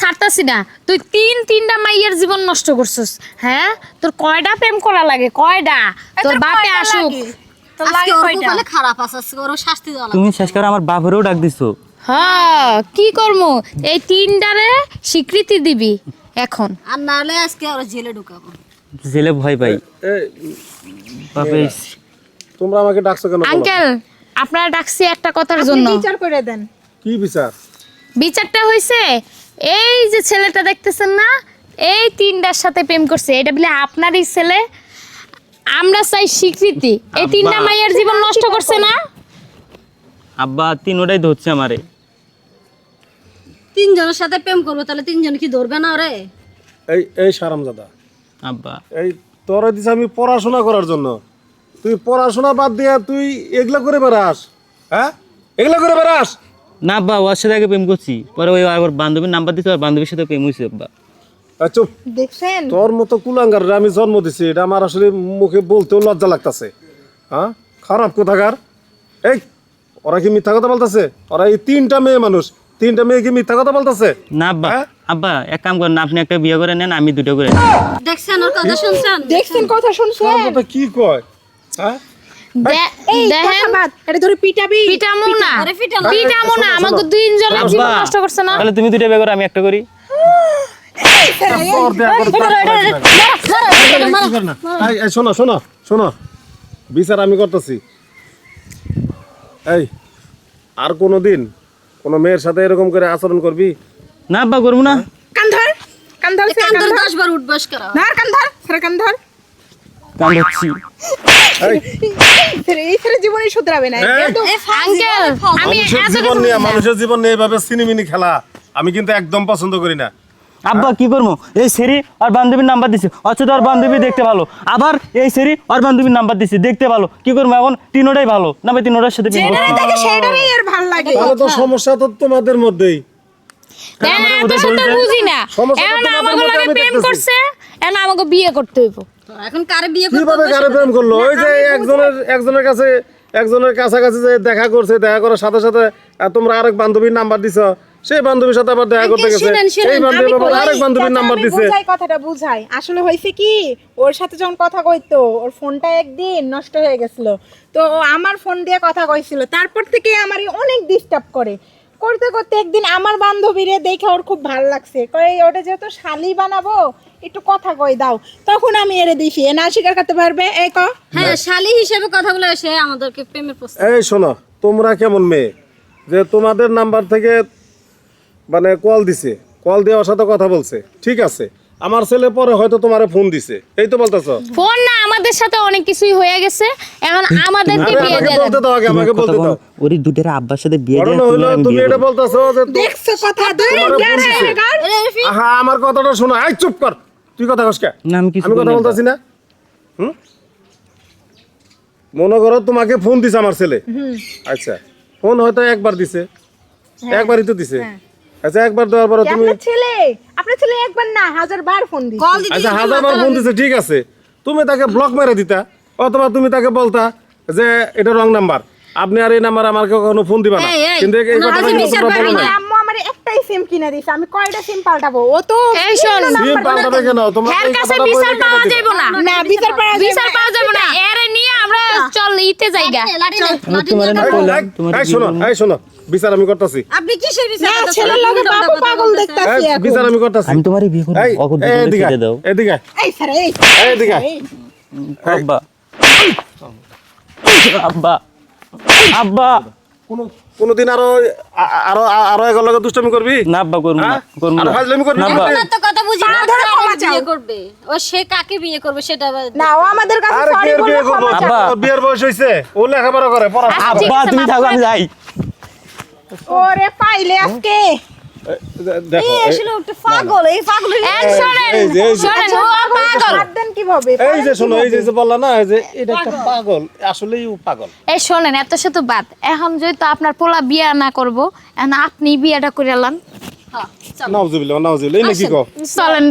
ছাড়তাছি না। তুই তিন তিনটা মাইয়ের জীবন নষ্ট করছিস হ্যাঁ? তোর কয়টা প্রেম করা লাগে? কয়টা তোর বাপে আসুক। তুমি শেষ করে আমার বাপেরও ডাক দিছো। হ্যাঁ কি করব এই তিনটারে স্বীকৃতি দিবি এখন। আর না হলে আজকে ওরা জেলে ঢুকাবো। জেলে ভয় পাই। বাপে। তোমরা আমাকে ডাকছো কেন আঙ্কেল আপনারা ডাকছি একটা কথার জন্য। বিচার করে দেন। কি বিচার? বিচারটা হয়েছে এই যে ছেলেটা দেখতেছেন না? এই তিনটার সাথে প্রেম করছে। এটা বলে আপনারই ছেলে আমরা চাই স্বীকৃতি। এই তিনটা। মাইয়ের জীবন নষ্ট করছে না? আব্বা তিন ওটাই ধরছে আমারে। তিনজনের সাথে প্রেম করব তাহলে তিনজন কি ধরবে না ওরে? এই এই সারামজাদা। আব্বা। এই তোর দিছে আমি পড়াশোনা করার জন্য। তুই পড়াশোনা বাদ দিয়া তুই এগুলা করে বেড়াস হ্যাঁ? এগুলা করে বেড়াস? না আব্বা ওর সাথে আগে প্রেম করছি। পরে ওই আবার বান্ধবীর নাম্বার দিতে আর বান্ধবীর সাথে প্রেম হয়েছে আব্বা। এই চুপ। দেখছেন? তোর মতো কুলাঙ্গার আমি জন্ম দিছি এটা আমার আসলে মুখে বলতেও লজ্জা লাগতাছে। হ্যাঁ? খারাপ কোথাকার? এই ওরা কি মিথ্যা কথা বলতেছে? ওরা এই তিনটা মেয়ে মানুষ তিনটা মেয়ে কি মিথ্যা কথা বলতেছে? না আব্বা। হ্যাঁ? আব্বা এক কাম করেন আপনি একটা বিয়ে করে নেন আমি দুটো করে দেখছেন ওর কথা শুনছেন? দেখছেন কথা শুনছেন। কথা কি কয়? হ্যাঁ? না। না না। তুমি দুটো বিয়ে করো আমি একটা করি। না। শোনো শোনো শোনো। বিচার আমি করতেছি। এই আর কোনো দিন কোনো মেয়ের সাথে এরকম করে আচরণ করবি? না আব্বা করব না। কান্ধার কান্ধার কান ধর ছেড়ে কান কান ধরে ধর। দশ বার উঠবাস করা। ধর কান ধর। ছেড়ে কান ধর কাম হচ্ছি। এই ছেড়ে এই ছেড়ে জীবনে শুধরাবে না এই, একদম। আঙ্কেল আমি মানুষের জীবন নিয়ে মানুষের জীবন নিয়ে এভাবে সিনেমিনি খেলা আমি কিন্তু একদম পছন্দ করি না। আব্বা কি করব? এই সেরি আর বান্ধবীর নাম্বার দিছি। অথচ আর বান্ধবী দেখতে ভালো। আবার এই সেরি আর বান্ধবীর নাম্বার দিছি। দেখতে ভালো। কি করব এখন? তিনোটাই ভালো। না ভাই তিনোটার সাথে তো সমস্যা তো তোমাদের মধ্যেই। বুঝি না। এখন প্রেম করছে এখন আমাকে বিয়ে করতে হইব। এখন কারে বিয়ে করব কীভাবে কারে প্রেম করল? ওই যে একজনের একজনের কাছে একজনের কাছাকাছি যে দেখা করছে দেখা করার সাথে সাথে তোমরা আরেক বান্ধবীর নাম্বার দিছো। সেই বান্ধবীর সাথে আবার দেখা করতে গেছে। শুনেন, শুনেন, এই বান্ধবী আবার আরেক বান্ধবীর নাম্বার দিছে। বুঝাই কথাটা বুঝাই। আসলে হয়েছে কি ওর সাথে যখন কথা কইতো ওর ফোনটা একদিন নষ্ট হয়ে গেছিল। তো ও আমার ফোন দিয়ে কথা কইছিল। তারপর থেকে আমারই অনেক ডিস্টার্ব করে। করতে করতে একদিন আমার বান্ধবীরে দেখে ওর খুব ভালো লাগছে। কই ওটা যেহেতু শালি বানাবো একটু কথা কই দাও। তখন আমি এরে দিছি। এ না স্বীকার করতে পারবে? এই ক। হ্যাঁ শালি হিসেবে কথা বলে সে আমাদেরকে প্রেমের প্রস্তাব এই শোনো তোমরা কেমন মেয়ে? যে তোমাদের নাম্বার থেকে মানে কল দিছে কল দিয়ে ওর সাথে কথা বলছে। ঠিক আছে। আমার ছেলে পরে হয়তো তোমারে ফোন দিছে। এই তো বলতেছো? ফোন না আমাদের সাথে অনেক কিছুই হয়ে গেছে। এখন আমাদেরকে বিয়ে দিয়ে বলতে দাও আগে আমাকে বলতে দাও। ওরই দুটের আব্বার সাথে বিয়ে তোমার আমি তুমি এটা। বলতেছো যে দেখছ কথা? ধরে। আরে, আহা আমার কথাটা শোনো। আই চুপ কর। তুই কথা কস কে? না, আমি কিছু আমি কথা। বলতেছি না। হুম? মনে করো তোমাকে ফোন দিছে আমার ছেলে। আচ্ছা ফোন হয়তো একবার দিছে। একবারই তো দিছে। আচ্ছা একবার দেওয়ার পরে তুমি আপনার ছেলে? আপনার ছেলে একবার না হাজার বার ফোন দিছে। আচ্ছা হাজার বার ফোন দিছে ঠিক আছে। তুমি তাকে ব্লক মেরে দিতা অথবা তুমি তাকে বলতা যে এটা রং নাম্বার আপনি আর এই নাম্বার আমাকে কখনো ফোন দিবা না। কিন্তু এই ওনার একটাই সিম কিনে দিছে? আমি কয়টা সিম পাল্টাবো? ও তো এই শোন, সিম পাল্টাবে কেন? তোমরা এর কাছে বিচার পাওয়া যাইব না। না বিচার পাওয়া যাবে বিচার পাওয়া যাবে না। এরে নিয়ে আমরা চল ইতে যাইগা তোমার না। বললাম, এই, তোমার এই শোনো এই শোনো বিচার আমি করতেছি। আপনি কিসের বিচার না করতেছেন? ছেলের লগে বাবু পাগল দেখতাছি এখন। বিচার আমি করতেছি। আমি তোমারই বিয়ে করব এই, দুটো দাও। এদিকে এই স্যার এই এই, এদিকে আব্বা। আব্বা। আব্বা। কোনো কোনোদিন আরও আরও আরও এক লগে দুষ্টমি করবি? না বাবা করব না করব করব আর না ফাজলামি করবি? না না? তো কথা বুঝি না, ধরে ক্ষমা চাও। বিয়ে করবে। ও সে কাকে বিয়ে করবে সেটা না ও আমাদের কাছে সরি বলে বিয়ে করব। ক্ষমা চাও। আব্বা। বিয়ের বয়স হইছে। ও লেখাপড়া করে পড়া আচ্ছা, আব্বা তুমি থাকো করে আমি যাই। ওরে পাইলে আজকে। দেখো এই এই- আসলে একটা পাগল এই পাগল এই শোনেন যে- এই ও পাগল দেন কীভাবে? এই যে শোনো এই যে যে বললা না এই যে এটা একটা পাগল। আসলেই ও পাগল। এই শোনেন এত সে বাদ। এখন যেহেতু আপনার পোলা বিয়া না করব এখন আপনি বিয়াটা করে আলান হ্যাঁ, চলো। নাউজুবিল্লাহ নাউজুবিল্লাহ এই নাকি কো চলেন